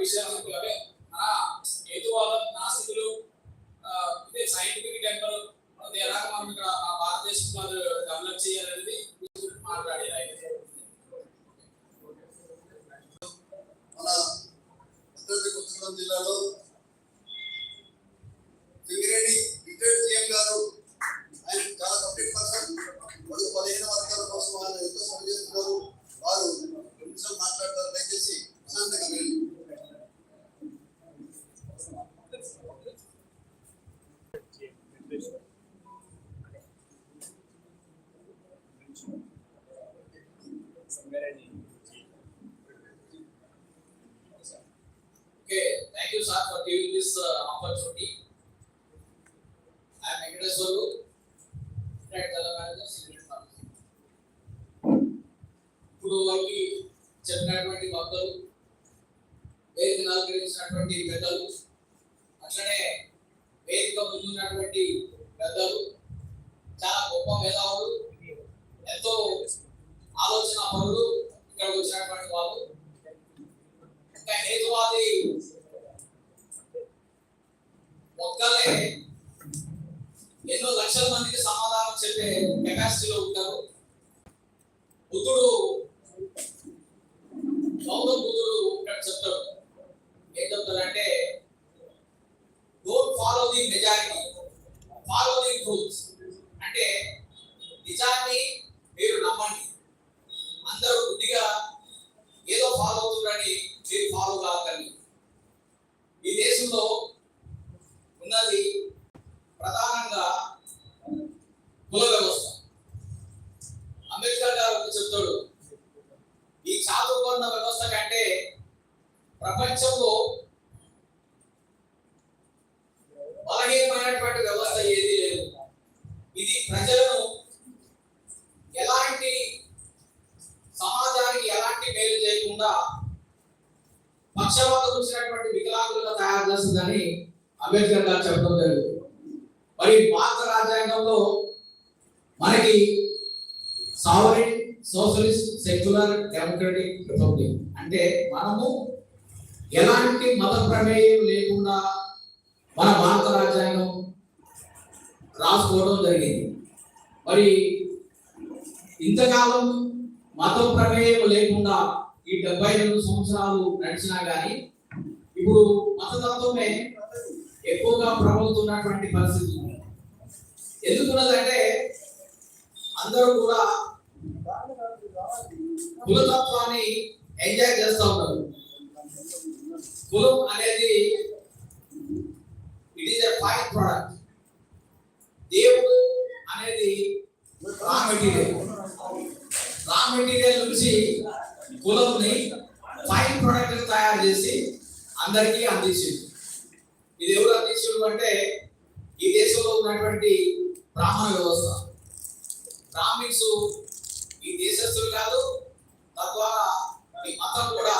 విషయాలు అవే మన హేతువాదం నాస్తికులు ఆ, ఇదే సైంటిఫిక్ టెంపర్ అది ఎలాగ మనం ఇక్కడ భారతదేశంలో డెవలప్ చేయాలనేది మాట్లాడేది ఆయన మన భద్రాద్రి జిల్లాలో సింగిరెడ్డి రిటైర్డ్ సీఎం గారు ఆయన చాలా కంప్లీట్ పర్సన్ పదిహేను వర్గాల కోసం వాళ్ళు ఎంతో పనిచేస్తున్నారు చెప్పినటువంటి భక్తులు వేదిక అలంకరించినటువంటి పెద్దలు అట్లనే వేదిక ముందున్నటువంటి పెద్దలు చాలా గొప్ప మేధావులు ఎంతో ఆలోచన పనులు ఇక్కడ వచ్చినటువంటి వాళ్ళు. ఇంకా హేతువాది ఒక్కలే ఎన్నో లక్షల మందికి సమాధానం చెప్పే కెపాసిటీలో ఉంటారు. బుద్ధుడు గౌతమ బుద్ధుడు ఇక్కడ చెప్తాడు ఏం చెప్తాడంటే don't follow the majority follow the truths అంటే నిజాన్ని మీరు నమ్మండి అందరూ గుడ్డిగా ఏదో ఫాలో అవుతున్నారని మీరు ఫాలో కాకండి ఈ దేశంలో ఉన్నది ప్రధానంగా కుల వ్యవస్థ అంబేద్కర్ గారు ఒకటి చెప్తాడు ఈ చాతుర్వర్ణ వ్యవస్థ కంటే ప్రపంచంలో బలహీనమైనటువంటి వ్యవస్థ ఏది లేదు. ఇది ప్రజలను ఎలాంటి సమాజానికి ఎలాంటి మేలు చేయకుండా పక్షపాతం వచ్చినటువంటి వికలాంగులుగా తయారు చేస్తుందని అంబేద్కర్ గారు చెప్పడం జరిగింది. మరి భారత రాజ్యాంగంలో మనకి sovereign socialist secular democratic republic అంటే మనము ఎలాంటి మత ప్రమేయం లేకుండా మన భారత రాజ్యాంగం రాసుకోవడం జరిగింది మరి ఇంతకాలం మతం ప్రమేయం లేకుండా ఈ డెబ్బై రెండు సంవత్సరాలు నడిచినా కానీ ఇప్పుడు మతతత్వమే ఎక్కువగా ప్రబలుతున్నటువంటి పరిస్థితి ఉంది. ఎందుకున్నదంటే అందరూ కూడా కులతత్వాన్ని ఎంజాయ్ చేస్తూ ఉన్నారు కులం అనేది it is a fine product దేవుడు అనేది రా మెటీరియల్ రా మెటీరియల్ నుంచి కులంని ఫైన్ ప్రోడక్ట్ తయారు చేసి అందరికీ అందించింది. ఇది ఎవరు అందించారు అంటే ఈ దేశంలో ఉన్నటువంటి బ్రాహ్మణ వ్యవస్థ. బ్రాహ్మిన్స్ ఈ దేశస్తులు కాదు తద్వారా ఈ మతం కూడా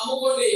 నమ్ముకోండి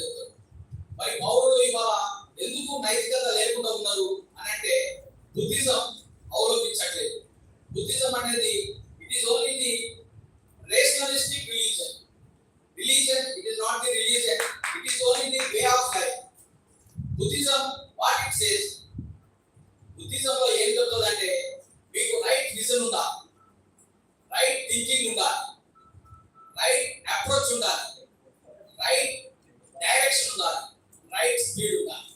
ముందే మరి పౌరులు ఇవాళ ఎందుకు నైతికత లేకుండా ఉన్నారు అని అంటే బుద్ధిజం అవలంబించట్లేదు. బుద్ధిజం అనేది it is only the rationalistic religion religion it is not the religion it is only the way of life Buddhism what it says బుద్ధిజంలో ఏం చెప్తుందంటే మీకు రైట్ విజన్ ఉందా రైట్ థింకింగ్ ఉందా రైట్ అప్రోచ్ ఉండాలి. Right direction ఉండాలి. Right speed ఉండాలి.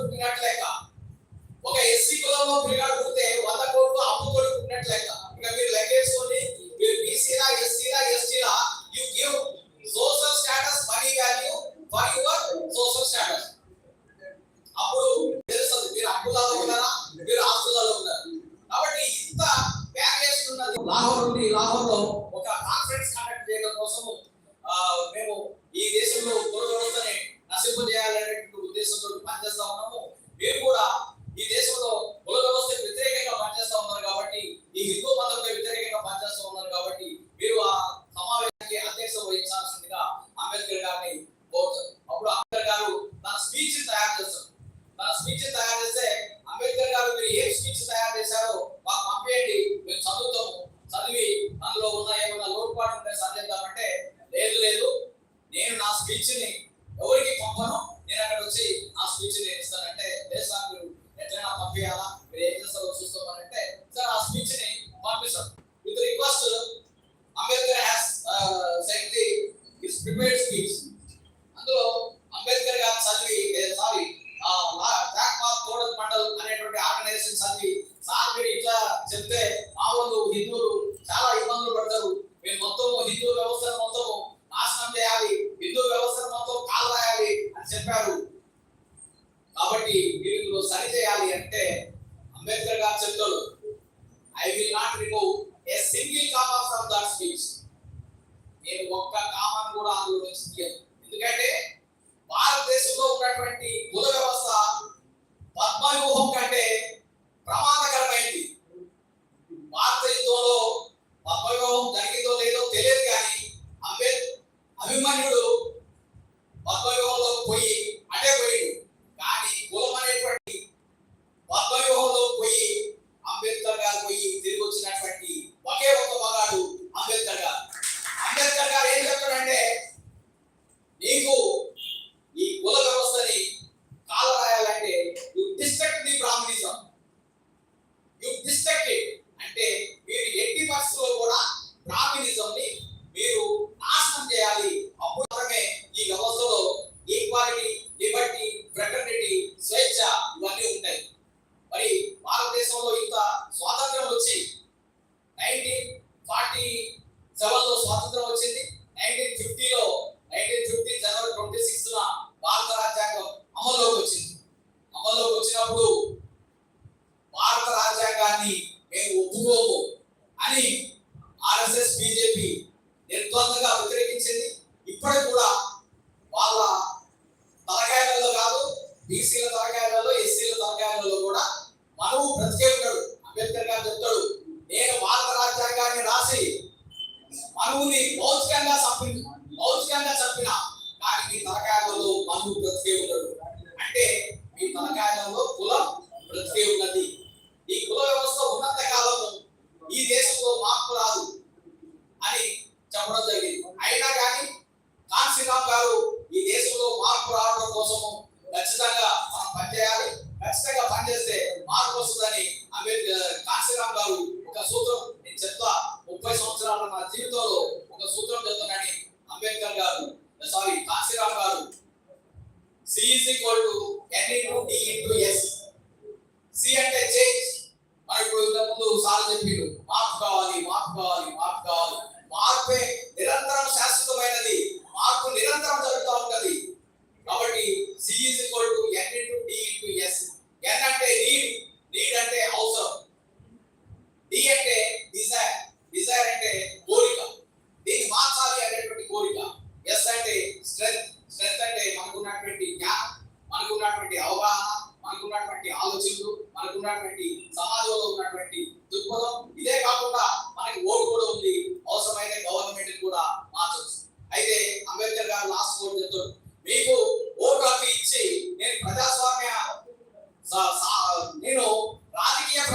పుట్టినట్టు ఒక ఎస్సీ కులంలో పిల్లగాడు పుడితే వంద కోట్లు అప్పుతో పుట్టినట్టు లెక్క ఇక మీరు లెక్కేసుకొని మీరు బీసీలా ఎస్సీలా ఎస్టీలా you give social status money value for your social status అప్పుడు తెలుస్తుంది మీరు అప్పులలో ఉన్నారా? మీరు ఆస్తులలో ఉన్నారు? కాబట్టి ఇంత బ్యారేజ్ ఉన్నది. లాహోర్ నుండి లాహోర్ ఒక కాన్ఫరెన్స్ కండక్ట్ చేయడం కోసం మేము ఈ దేశంలో త్వర త్వరతోనే చేయాలనే ఉద్దేశంతో పనిచేస్తా ఉన్నాం. అంటే అంబేద్కర్ గారు చెప్తాడు I will not remove a single comma from that speech నేను ఒక్క కామా కూడా అందులో నుంచి తీయను ఎందుకంటే భారతదేశంలో ఉన్నటువంటి కుల వ్యవస్థ పద్మవ్యూహం కంటే ప్రమాదకరమైంది. భారత యుద్ధంలో పద్మవ్యూహం జరిగిందో లేదో తెలియదు కానీ అంబేద్ అభిమన్యుడు పద్మవ్యూహంలో పోయి అటే పోయి కానీ కులం అనేటువంటి మనవు బ్రతికే ఉంటాడు అంబేద్కర్ గారు చెప్తాడు నేను భారత రాజ్యాంగాన్ని రాసి మనవుని భౌతికంగా చంపి భౌతికంగా చంపిన కానీ మీ తలకాయలలో మనవు బ్రతికే ఉన్నాడు అంటే మీ తలకాయలలో కులం బ్రతికే ఉన్నది. ఈ కుల వ్యవస్థ ఉన్నంత కాలము ఈ దేశంలో మార్పు రాదు అని చెప్పడం జరిగింది. అయినా కానీ కాన్సీరామ్ గారు ఈ దేశంలో మార్పు రావడం కోసము ఖచ్చితంగా మనం పనిచేయాలి. ఖచ్చితంగా పనిచేస్తే Marcos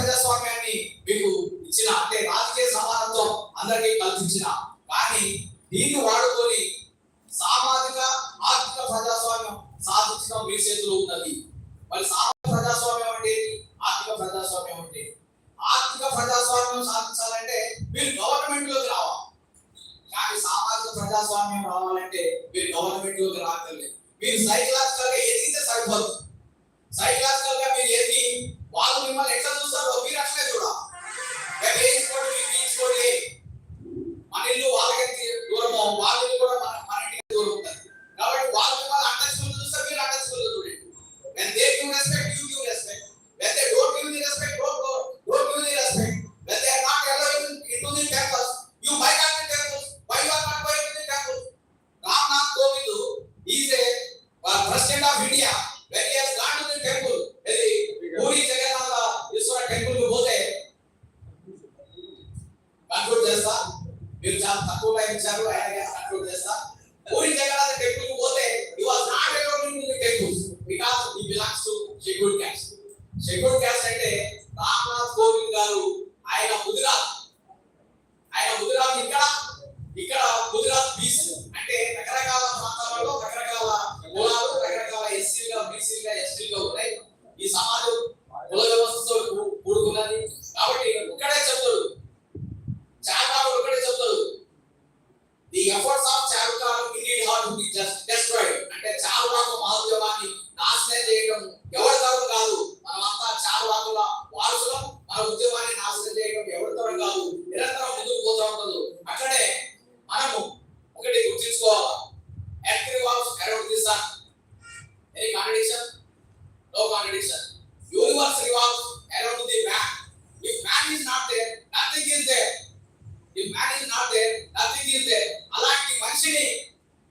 ప్రజాస్వామ్యాన్ని మీకు ఇచ్చిన అంటే రాజకీయ సమానత్వం అందరికీ కల్పించిన. కానీ దీన్ని వాడుకొని సామాజిక ఆర్థిక ప్రజాస్వామ్యం సాధించడం మీ చేతిలో ఉన్నది. మరి మీరు చాలా తక్కువ టైం ఇచ్చారు ఆయన అప్లోడ్ చేస్తా. పోయి టెంపుల్ పోతే you not accounting in the temples because belongs to schedule caste schedule caste అంటే రామ్నాథ్ కోవింద్ గారు ఆయన గుజరాత్ ఆయన గుజరాత్ ఇక్కడ ఇక్కడ గుజరాత్ బీసీ అంటే రకరకాల ప్రాంతాలలో రకరకాల మూలాలు రకరకాల ఎస్సీలుగా బీసీలుగా ఎస్టీలుగా ఉన్నాయి. ఈ సమాజం కుల వ్యవస్థతో కూడుకున్నది. Not there nothing is there అలాంటి మనిషిని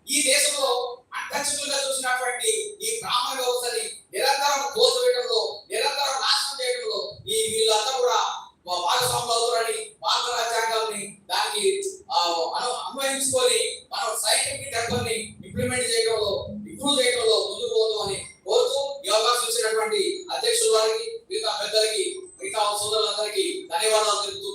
ఈ దేశంలో అట్టచ్చుతులు గా చూసినటువంటి ఈ బ్రాహ్మణ వ్యవస్థని నిరంతరం కోల్పోయడంలో నిరంతరం నాశనం చేయడంలో ఈ వీళ్ళంతా కూడా భాగస్వాములు అవుతారని భారత రాజ్యాంగాన్ని దానికి మనం అన్వయించుకొని మనం సైంటిఫిక్ డబ్బుల్ని ఇంప్లిమెంట్ చేయడంలో ఇంప్రూవ్ చేయడంలో ముందుకు పోదామని కోరుతూ ఈ అవకాశం ఇచ్చినటువంటి అధ్యక్షుల వారికి మిగతా పెద్దలకి మిగతా సోదరులందరికీ ధన్యవాదాలు తెలుపుతూ